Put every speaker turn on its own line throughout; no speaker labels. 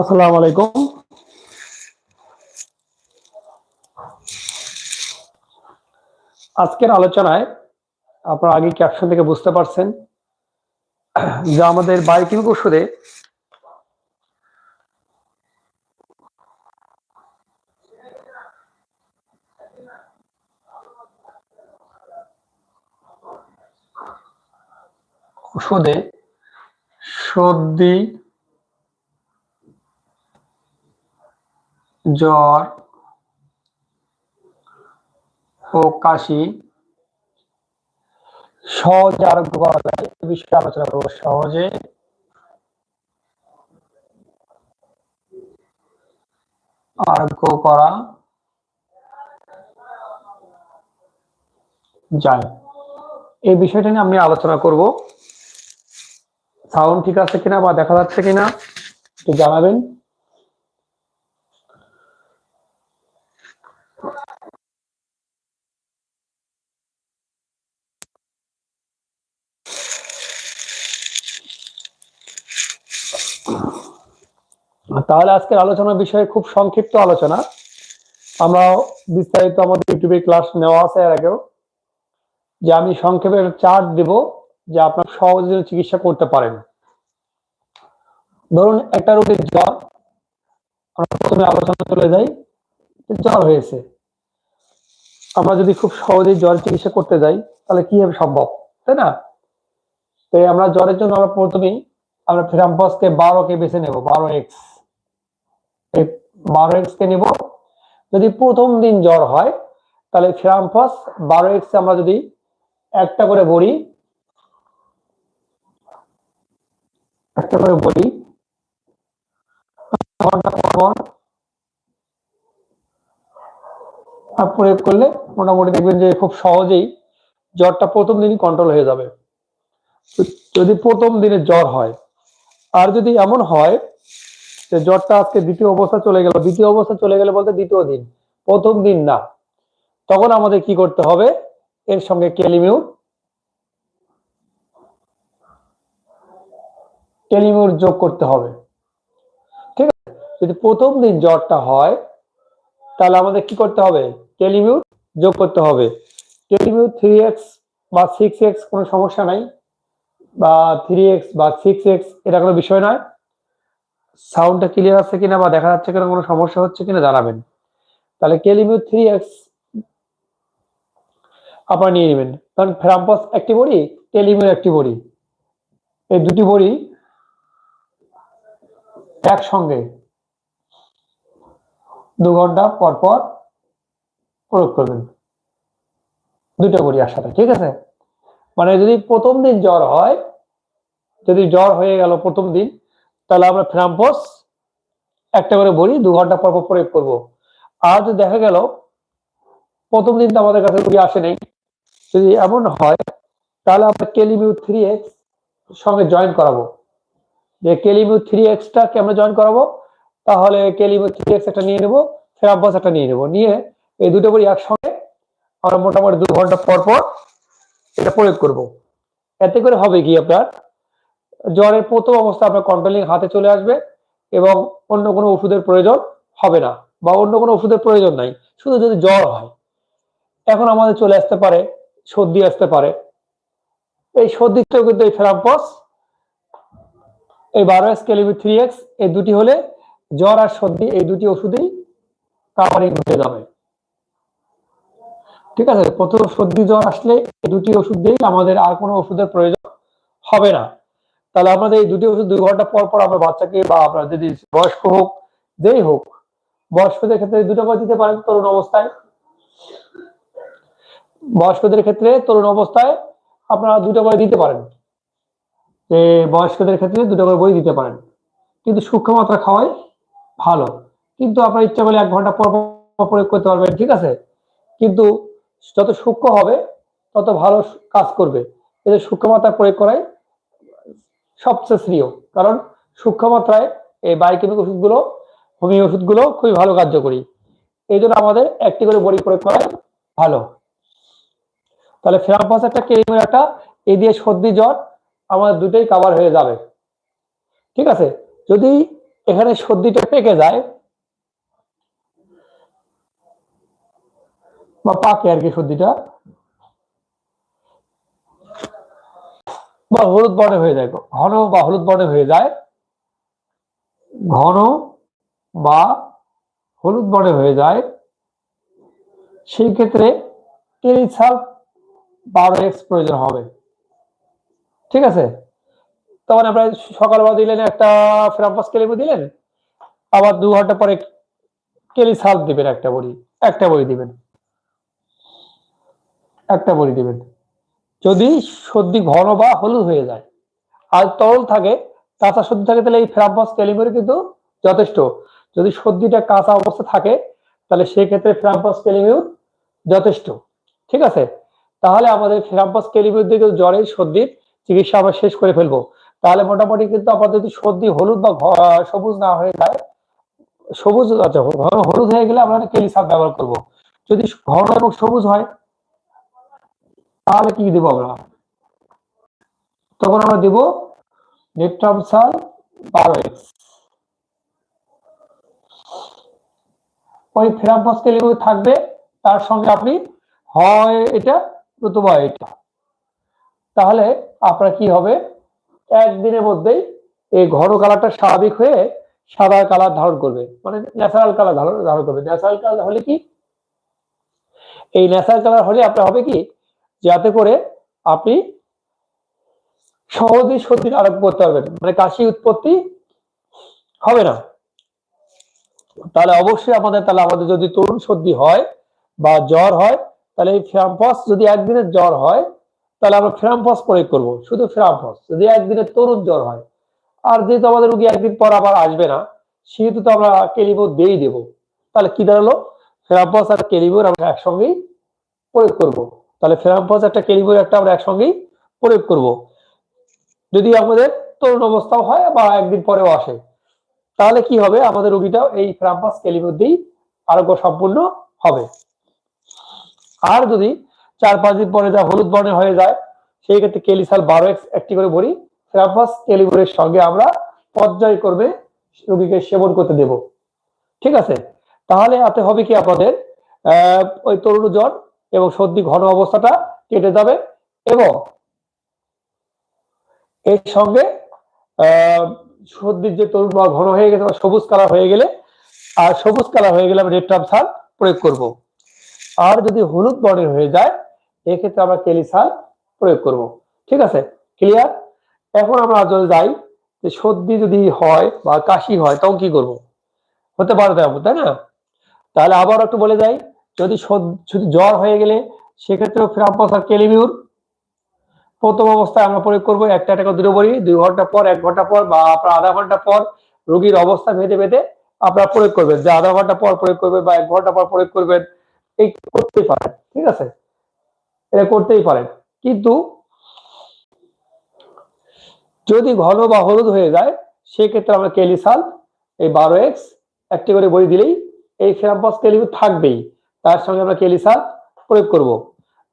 আসসালামু আলাইকুম। আজকের আলোচনায় আপনারা আগে ক্যাপশন থেকে বুঝতে পারছেন যে আমাদের বায়োকেমিক ওষুধে ওষুধে সর্দি জ্বর ও কাশি সহজে আরোগ্য করা যায়। এ বিষয়ে আলোচনা করব সহজে। আরোগ্য করা যায়। এই বিষয়টা নিয়ে আমি আলোচনা করব। সাউন্ড ঠিক আছে কিনা বা দেখা যাচ্ছে কিনা, একটু জানাবেন। তাহলে আজকের আলোচনার বিষয়ে খুব সংক্ষিপ্ত আলোচনা। আমরা বিস্তারিত আমাদের ইউটিউবে ক্লাস নেওয়া আছে এর আগেও, যে আমি সংক্ষেপে চার্ট দেব যে আপনার সহজে চিকিৎসা করতে পারেন। ধরুন একটা রোগীর জ্বর, আমরা প্রথমে আলোচনা চলে যাই, জ্বর হয়েছে। আমরা যদি খুব সহজেই জ্বর চিকিৎসা করতে যাই, তাহলে কি হবে সম্ভব? তাই না? তো আমরা জ্বরের জন্য আমরা প্রথমেই আমরা ফেরাম্পাসকে বারো কে বেছে নেব, বারো এক্স বারো এক্স কে নেব। যদি প্রথম দিন জ্বর হয়, তাহলে ফেরাম্পাস বারো এক্স আমরা যদি একটা করে বড়ি একটা করে বড়ি ঘণ্টা পর আর প্রয়োগ করলে মোটামুটি দেখবেন যে খুব সহজেই জ্বরটা প্রথম দিনই কন্ট্রোল হয়ে যাবে। যদি প্রথম দিনে জ্বর হয়, আর যদি এমন হয় যে জ্বরটা আজকে দ্বিতীয় অবস্থা চলে গেল, দ্বিতীয় অবস্থা চলে গেলে বলতে দ্বিতীয় দিন, প্রথম দিন না, তখন আমাদের কি করতে হবে? এর সঙ্গে ক্যালিমিউর ক্যালিমিউর যোগ করতে হবে। ঠিক আছে? যদি প্রথম দিন জ্বরটা হয়, তাহলে আমাদের কি করতে হবে? ক্যালিমিউর যোগ করতে হবে। ক্যালিমিউর থ্রি এক্স বা সিক্স এক্স কোনো সমস্যা নাই বা থ্রি এক্স বা সিক্স এক্স এটা কোনো বিষয় নয়। সাউন্ডটা ক্লিয়ার আছে কিনা বা দেখা যাচ্ছে কিনা কোনো সমস্যা হচ্ছে কিনা জানাবেন। তাহলে কেলিমিউ থ্রি এক্স আপনার নিয়ে নেবেন। কারণ ফ্রাম্পাস একটি বড়ি কেলিমিউ একটি বড়ি। এই দুটি বড়ি একসঙ্গে দু ঘণ্টা পর পর প্রয়োগ করবেন। দুটো বড়ি একসাথে, ঠিক আছে? মানে যদি প্রথম দিন জ্বর হয়, যদি জ্বর হয়ে গেল প্রথম দিন, তাহলে আমরা ফ্রাম্পস একটা করে বড়ি দু ঘণ্টা পর পর প্রয়োগ করব। আর যদি দেখা গেল, প্রথম দিন তো আমাদের কাছে রুগী আসে নেই, যদি এমন হয়, তাহলে আমরা কেলিমিউ থ্রি এক্স সঙ্গে জয়েন করাবো। যে কেলিমিউ থ্রি এক্সটাকে আমরা জয়েন করাবো, তাহলে কেলিমিউ থ্রি এক্স একটা নিয়ে নেব, ফ্রাম্পস একটা নিয়ে নেব। নিয়ে এই দুটো বড়ি একসঙ্গে, আমরা মোটামুটি দু ঘণ্টা পর পর এটা প্রয়োগ করব। এতে করে হবে কি আপনার? জ্বরের প্রথম অবস্থা আপনার কন্ট্রোলিং হাতে চলে আসবে এবং অন্য কোনো ওষুধের প্রয়োজন হবে না বা অন্য কোনো ওষুধের প্রয়োজন নাই, শুধু যদি জ্বর হয়। এখন আমাদের চলে আসতে পারে, সর্দি আসতে পারে। এই সর্দিতেও কিন্তু এই ফেরাম্পস এই বারো এক্স কেলিমি থ্রি এক্স এই দুটি হলে জ্বর আর সর্দি, এই দুটি ওষুধেই কাভারিং হয়ে যাবে। ঠিক আছে? প্রথম সর্দি জ্বর আসলে এই দুটি ওষুধ দিয়েই আমাদের আর কোনো ওষুধের প্রয়োজন হবে না। তাহলে আমাদের এই দুটি ওষুধ দুই ঘণ্টা পর পর আমরা বাচ্চাকে বা আপনার যদি বয়স্ক হোক, যেই হোক, বয়স্কদের ক্ষেত্রে দুটো করে দিতে পারেন তরুণ অবস্থায়। বয়স্কদের ক্ষেত্রে তরুণ অবস্থায় আপনারা দুটো করে দিতে পারেন। যে বয়স্কদের ক্ষেত্রে দুটো করে বই দিতে পারেন। কিন্তু সূক্ষ্ম মাত্রা খাওয়াই ভালো। কিন্তু আপনার ইচ্ছা করলে এক ঘণ্টা পর পর প্রয়োগ করতে পারবেন, ঠিক আছে? কিন্তু যত সূক্ষ্ম হবে, তত ভালো কাজ করবে। এদের সূক্ষ্ম মাত্রা প্রয়োগ করাই সবচেয়ে শ্রেয়। কারণ সূক্ষ্ম মাত্রায় এই বায়োকেমিক ওষুধগুলো, হোমিও ওষুধগুলো খুবই ভালো কার্যকরী। এই জন্য আমাদের একটি করে বড়ি প্রয়োগ করাই ভালো। তাহলে ফেরাম্পাস একটা কেরিমের একটা এ দিয়ে সর্দি জ্বর আমাদের দুটোই কাভার হয়ে যাবে। ঠিক আছে? যদি এখানে সর্দিটা পেকে যায় বা পাকে আর কি সর্দিটা। বা হলুদ বর্ণে হয়ে যায়। ঘন বা হলুদ বর্ণে হয়ে যায়। ঘন বা হলুদ বর্ণে হয়ে যায়। সেই ক্ষেত্রে টেরিসাল বারো এক্স প্রয়োজন হবে। ঠিক আছে? তখন আপনার সকালবেলা দিলেন একটা ফ্রাম্পাস কেলিমো দিলেন, আবার দু ঘণ্টা পরে কেলি সাল দিবেন একটা বড়ি একটা বড়ি দিবেন। একটা বড়ি দিবেন। যদি সর্দি ঘন বা হলুদ হয়ে যায়, আর তরল থাকে, কাঁচা সর্দি থাকে, তাহলে এই ফ্রাম্পাস কেলিমোর কিন্তু যথেষ্ট। যদি সর্দিটা কাঁচা অবস্থা থাকে, তাহলে সেক্ষেত্রে ফ্রাম্পাস কেলিমিউর যথেষ্ট। ঠিক আছে? তাহলে আমাদের ফ্রাম্পাস দিয়ে কিন্তু জ্বরের সর্দির চিকিৎসা আমরা শেষ করে ফেলব। তাহলে মোটামুটি কিন্তু আমাদের যদি সর্দি হলুদ বা সবুজ না হয়ে যায়, সবুজ আচ্ছা হলুদ হয়ে গেলে আমরা কেলি ব্যবহার করব। যদি ঘন এবং সবুজ হয় তাহলে কি দেবো আমরা? তখন আমরা দেব নেট্রামসাল বারো এক্স। ওই ফেরাম্পাস কেলিমু থাকবে, তার সঙ্গে আপনি হয় এটা নতুবা এটা। তাহলে আপনার কি হবে? একদিনের মধ্যেই এই ঘন কালারটা স্বাভাবিক হয়ে সাদা কালার ধারণ করবে। মানে ন্যাচারাল কালার ধারণ ধারণ করবে। ন্যাচারাল কালার হলে কি? এই ন্যাচারাল কালার হলে আপনার হবে কি? যাতে করে আপনি সহজেই সর্দির আরোগ্য করতে পারবেন। মানে কাশি উৎপত্তি হবে না। তাহলে অবশ্যই আমাদের, তাহলে আমাদের যদি তরুণ সর্দি হয় বা জ্বর হয়, তাহলে এই ফ্রাম্পস যদি একদিনের জ্বর হয়, তাহলে আমরা ফ্রাম্পস প্রয়োগ করব। শুধু ফ্রাম্পস যদি একদিনের তরুণ জ্বর হয়, আর যেহেতু আমাদের রুগী একদিন পর আবার আসবে না, সেহেতু তো আমরা কেলিবোর দিয়েই দেবো। তাহলে কি দাঁড়াল? ফেরাম্পস আর কেলিবোর আমরা একসঙ্গেই প্রয়োগ করব। তাহলে ফেরাম্পস একটা কেলিবোর একটা আমরা একসঙ্গেই প্রয়োগ করব। যদি আমাদের তরুণ অবস্থাও হয় বা একদিন পরেও আসে, তাহলে কি হবে? আমাদের রুগীটাও এই ফ্রাম্পাস কেলিবোর দিয়েই আরোগ্য সম্পূর্ণ হবে। আর যদি চার, পাঁচ দিন পরে যা হলুদ বর্ণে হয়ে যায়, সেই ক্ষেত্রে কেলিসাল বারো এক্স একটি করে ভরি ফ্রাম্পাস কেলিবুরের সঙ্গে আমরা পর্যায়ক্রমে রোগীকে সেবন করতে দেব। ঠিক আছে? তাহলে এতে হবে কি আপনাদের? ওই তরুণ জ্বর এবং সর্দি ঘন অবস্থাটা কেটে যাবে এবং এর সঙ্গে সর্দির যে তরুণ বা ঘন হয়ে গেছে সবুজ কালার হয়ে গেলে, আর সবুজ কালার হয়ে গেলে আমরা রেড সার প্রয়োগ করব। আর যদি হলুদ বর্ণের হয়ে যায়, এক্ষেত্রে আমরা কেলি সার প্রয়োগ করব। ঠিক আছে? ক্লিয়ার এখন আমরা যদি যাই, যে সর্দি যদি হয় বা কাশি হয়, তখন কি করব? হতে পারে তাই না? তাহলে আবার একটু বলে যাই। যদি শুধু জ্বর হয়ে গেলে সেক্ষেত্রেও ফ্রাম্পাস আর কেলিমিউর। প্রথম অবস্থায় আমরা প্রয়োগ করব একটা টাকা দুটো বড়ি, দুই ঘণ্টা পর, এক ঘণ্টা পর বা আপনার আধা ঘণ্টা পর রোগীর অবস্থা ভেদে ভেদে আপনারা প্রয়োগ করবেন। যে আধা ঘণ্টা পর প্রয়োগ করবেন বা এক ঘণ্টা পর প্রয়োগ করবেন, এই করতেই পারেন, ঠিক আছে? এটা করতেই পারেন। কিন্তু যদি ঘন বা হলুদ হয়ে যায়, সেক্ষেত্রে আমরা কেলিসাল, এই বারো এক্স, একটি করে বই দিলেই এই ফেরাম্পাস কেলিবু থাকবেই। তার সঙ্গে আমরা কেলিসাল প্রয়োগ করব।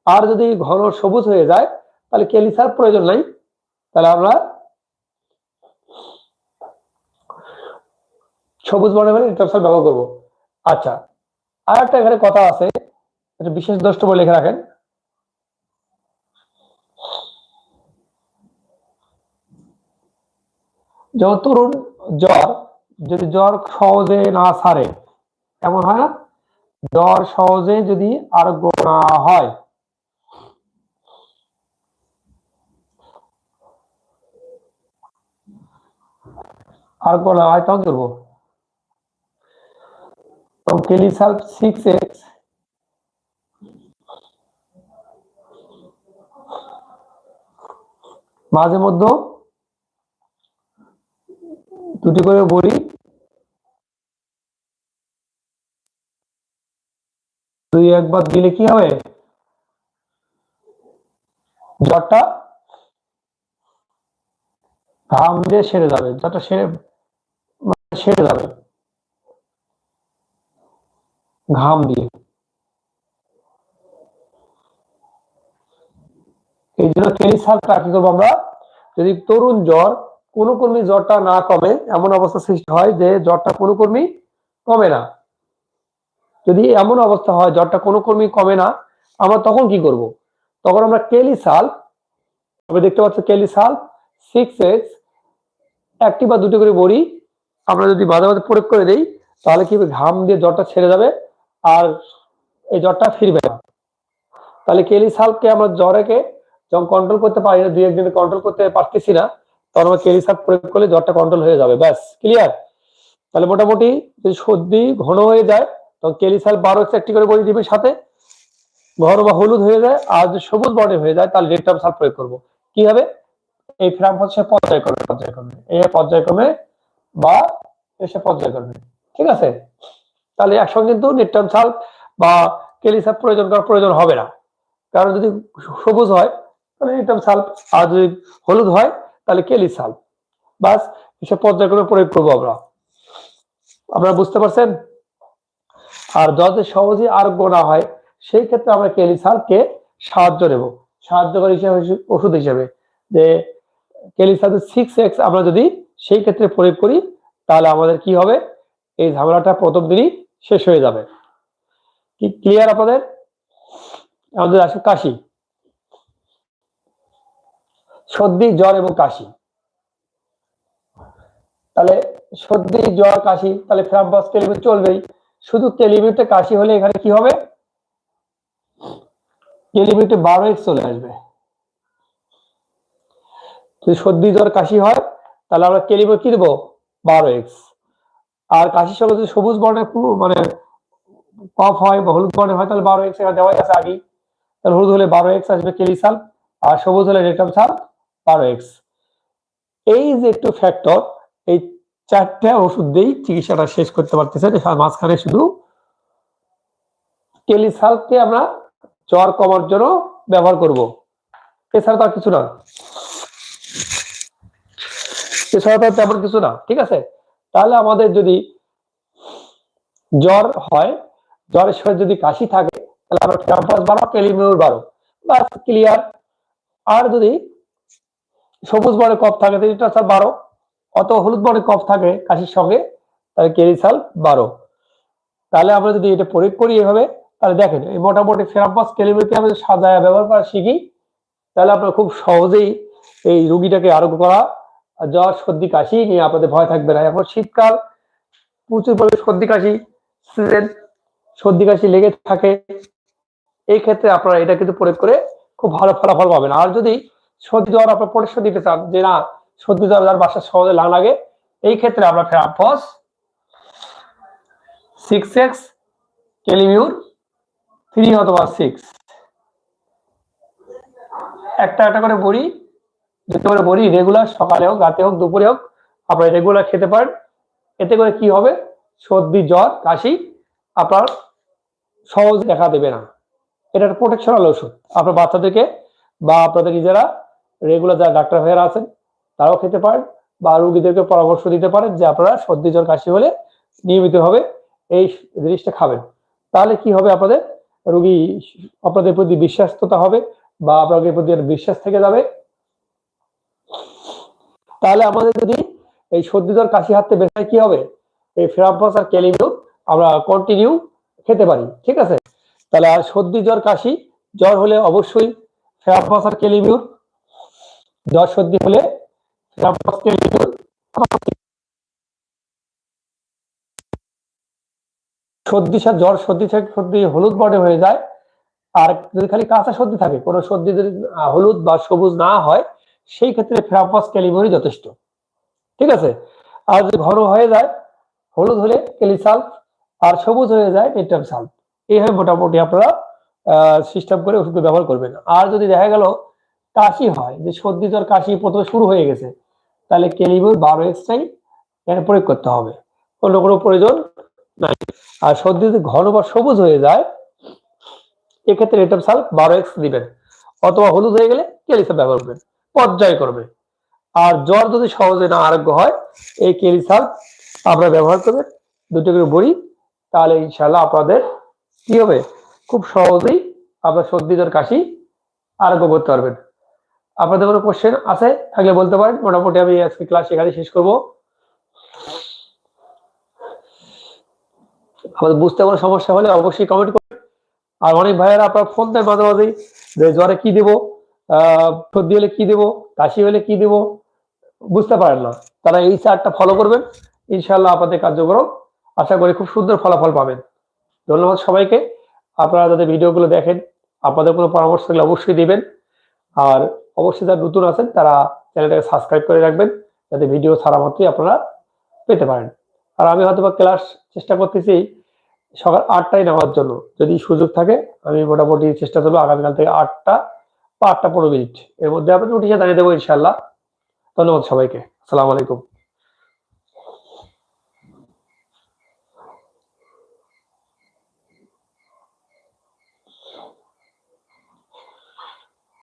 আর যদি ঘন সবুজ হয়ে যায়, তাহলে কেলিসাল প্রয়োজন নাই। তাহলে আমরা সবুজ বর্ণের মানে ইন্টারসাল ব্যবহার করব। আচ্ছা আর একটা এখানে কথা আছে এটা বিশেষ দ্রষ্টব্য লিখে রাখেন। যেমন তরুণ জ্বর, যদি জ্বর সহজে না সারে, এমন হয় না? জ্বর সহজে যদি আরোগ্য না হয়। আরোগ্য না হয়, তখন করব? কেলিসাল সিক্স এক্স মাঝে মধ্যে দুটি করে বড়ি দুই একবার দিলে কি হবে? জ্বরটা ঘাম দিয়ে সেরে যাবে, জ্বরটা সেরে মানে সেরে যাবে। ঘাম দিয়ে। এই জন্য কেলিসালটা কি করব আমরা? যদি তরুণ জ্বর কোনো কর্মী জ্বরটা না কমে, এমন অবস্থা সৃষ্টি হয় যে জ্বরটা কোনো কর্মী কমে না। যদি এমন অবস্থা হয়, জ্বরটা কোনো কর্মী কমে না, আমরা তখন কি করব? তখন আমরা কেলি সাল তবে দেখতে পাচ্ছ কেলি সাল সিক্স এক্স একটি বা দুটো করে বড়ি, আমরা যদি মাঝে মাঝে প্রয়োগ করে দেই, তাহলে কি ঘাম দিয়ে জ্বরটা ছেড়ে যাবে আর এই জ্বরটা ফিরবে না। তাহলে কেলি সালকে আমরা জ্বরেকে যখন কন্ট্রোল করতে পারি না, দুই একদিনে কন্ট্রোল করতে পারতেছি না, তখন আমরা কেলি সাল প্রয়োগ করলে জ্বরটা কন্ট্রোল হয়ে যাবে। ব্যাস ক্লিয়ার তাহলে মোটামুটি যদি সর্দি ঘন হয়ে যায় তখন কেলি সাল বারো একটি করে বড়ি দিবে সাথে। ঘর বা হলুদ হয়ে যায়, আর যদি সবুজ বর্ণে হয়ে যায়, তাহলে রেড সাল প্রয়োগ করব। কি হবে? এই ফ্রাম হচ্ছে পর্যায়ক্রমে পর্যায়ক্রমে। এই পর্যায়ক্রমে বা এসে পর্যায়ক্রমে। ঠিক আছে? তাহলে একসঙ্গে কিন্তু নিট্টাম সাল বা কেলিসাপ প্রয়োজন করার প্রয়োজন হবে না। কারণ যদি সবুজ হয়, তাহলে নিট্টাম সাল, আর যদি হলুদ হয়, তাহলে কেলি সাল। বাস এসে পর্যায়ক্রমে প্রয়োগ করব আমরা। আপনারা বুঝতে পারছেন? আর যাতে সহজে আরোগ্য না হয়, সেই ক্ষেত্রে আমরা কেলিসালকে সাহায্য নেব। সাহায্যকারী হিসেবে ওষুধ হিসাবে। যে কেলিসাল সিক্স এক্স আমরা যদি সেই ক্ষেত্রে প্রয়োগ করি, তাহলে আমাদের কি হবে? এই ঝামেলাটা প্রথম দিনই শেষ হয়ে যাবে। কি ক্লিয়ার আপনাদের? আমাদের আসে কাশি। সর্দি, জ্বর এবং কাশি। তাহলে সর্দি, জ্বর, কাশি, তাহলে ফ্রাম্পাস চলবেই। শুধু কেলিমিটে কাশি হলে এখানে কি হবে? কেলিমিটে বারো এক্স চলে আসবে। যদি সর্দি জ্বর, কাশি হয়, তাহলে আমরা কেলিমিট কি দেবো? বারো এক্স আর কাশির সঙ্গে যদি সবুজ বর্ণের মানে কফ হয় বা হলুদ বর্ণের হয়, তাহলে বারো এক্স এখানে দেওয়া আছে আগেই। তাহলে হলুদ হলে বারো এক্স আসবে কেলিসাল আর সবুজ হলে রেটাম সাল বারো এক্স এই যে একটু ফ্যাক্টর চারটা ওষুধ দিয়েই চিকিৎসাটা শেষ করতে পারতেছে। মাঝখানে শুধু কেলিসালকে আমরা জ্বর কমার জন্য ব্যবহার করব। এছাড়া তো আর কিছু না। এছাড়া তো তেমন কিছু না, ঠিক আছে? তাহলে আমাদের যদি জ্বর হয়, জ্বরের সময় যদি কাশি থাকে, তাহলে আমরা ক্যাম্পাস বারো কেলিমিউর বারো। বাস ক্লিয়ার। আর যদি সবুজ বর্ণের কফ থাকে, তাহলে বারো। অত হলুদ বর্ণের কফ থাকে কাশির সঙ্গে, তাহলে কেরিসাল বারো। তাহলে আমরা যদি এটা প্রয়োগ করি এভাবে, তাহলে দেখেন, এই মোটামুটি ফেরাম্পাস কেলিমিকে আমরা সাজায়, ব্যবহার করা শিখি, তাহলে আপনারা খুব সহজেই এই রুগীটাকে আরোগ্য করা জ্বর, সর্দি, কাশি নিয়ে আপনাদের ভয় থাকবে না। এখন শীতকাল, প্রচুর পরিমাণে সর্দি, কাশি সিজন সর্দি, কাশি লেগে থাকে, এই ক্ষেত্রে আপনারা এটা কিন্তু প্রয়োগ করে খুব ভালো ফলাফল পাবেন। আর যদি সর্দি, জ্বর আপনার পরিষ্কার দিতে চান যে না সর্দি যার বাসা সহজে না লাগে, এই ক্ষেত্রে আমরা ফেরাফস সিক্স এক্স কেলিমিউর থ্রি অথবা সিক্স একটা একটা করে বড়ি, যেতে করে বড়ি রেগুলার সকালে হোক, রাতে হোক, দুপুরে হোক, আপনারা রেগুলার খেতে পারেন। এতে করে কি হবে? সর্দি, জ্বর, কাশি আপনার সহজ দেখা দেবে না। এটা একটা প্রোটেকশনাল ওষুধ। আপনার বাচ্চাদেরকে বা আপনাদের নিজেরা রেগুলার যারা ডাক্তার ভাইয়েরা আছেন তারাও খেতে পারেন বা রুগীদেরকে পরামর্শ দিতে পারেন যে আপনারা সর্দি, জ্বর, কাশি হলে নিয়মিতভাবে এই জিনিসটা খাবেন। তাহলে কি হবে আপনাদের? রুগী আপনাদের প্রতি বিশ্বাস্ততা হবে বা আপনাদের প্রতি বিশ্বাস থেকে যাবে। তাহলে আমাদের যদি এই সর্দি, জ্বর, কাশি হাতে বের কি হবে? এই ফেরাম্পাস আর ক্যালিমিউ আমরা কন্টিনিউ খেতে পারি, ঠিক আছে? তাহলে আর সর্দি, জ্বর, কাশি, জ্বর হলে অবশ্যই ফেরাম্পাস আর ক্যালিমিউর জ্বর, সর্দি হলে সর্দি জ্বর, সর্দি সর্দি হলুদ বর্ণে হয়ে যায়। আর যদি খালি কাঁচা সর্দি থাকে, কোনো সর্দি যদি হলুদ বা সবুজ না হয়, সেই ক্ষেত্রে ফেরাম্পাস ক্যালিমিউরই যথেষ্ট। ঠিক আছে? আর যদি ঘন হয়ে যায়, হলুদ হলে কেলিসাল্ফ আর সবুজ হয়ে যায়, নেট্রাম সাল্ফ। এইভাবে মোটামুটি আপনারা সিস্টেম করে ওষুধ ব্যবহার করবেন। আর যদি দেখা গেল কাশি হয়, যে সর্দি জ্বর কাশি প্রথমে শুরু হয়ে গেছে তাহলে কেলিবুর বারো এক্সটাই এখানে প্রয়োগ করতে হবে। অন্য কোনো প্রয়োজন নাই। আর সর্দি যদি ঘন বা সবুজ হয়ে যায়, এক্ষেত্রে রেটাম সাল্ফ বারো এক্স দিবেন। অথবা হলুদ হয়ে গেলে কেলিসাল ব্যবহার করবেন? পর্যায় করবে আর জ্বর যদি সহজে না আরোগ্য হয়, এই কেলিসাল আপনারা ব্যবহার করবেন। দুটো করে বড়ি, তাহলে ইনশাল্লাহ আপনাদের কি হবে? খুব সহজেই আপনার সর্দি জ্বর কাশি আরোগ্য করতে পারবেন। আপনাদের কোনো কোশ্চেন আছে? থাকলে বলতে পারেন। মোটামুটি আমি আজকে ক্লাস এখানে শেষ করব। আমাদের বুঝতে কোনো সমস্যা হলে অবশ্যই কমেন্ট করবেন। আর অনেক ভাইয়েরা আপনার ফোন দেয় মাঝে মাঝেই যে জ্বরে কি দেবো? সর্দি হলে কি দেবো? কাশি হলে কি দেবো? বুঝতে পারেন না। তারা এই চার্টটা ফলো করবেন। ইনশাল্লাহ আপনাদের কার্যক্রম আশা করি খুব সুন্দর ফলাফল পাবেন। ধন্যবাদ সবাইকে। আপনারা যাদের ভিডিওগুলো দেখেন, আপনাদের কোনো পরামর্শ থাকলে অবশ্যই দেবেন। আর অবশ্যই যারা নতুন আছেন, তারা চ্যানেলটাকে সাবস্ক্রাইব করে রাখবেন, যাতে ভিডিও ছাড়া মাত্রই আপনারা পেতে পারেন। আর আমি হয়তো বা ক্লাস চেষ্টা করতেছি সকাল আটটায় নেওয়ার জন্য। যদি সুযোগ থাকে, আমি মোটামুটি চেষ্টা করব আগামীকাল থেকে আটটা বা আটটা পনেরো মিনিট এর মধ্যে আপনি উঠে জানিয়ে দেবো ইনশাল্লাহ ধন্যবাদ সবাইকে। আসসালামু আলাইকুম।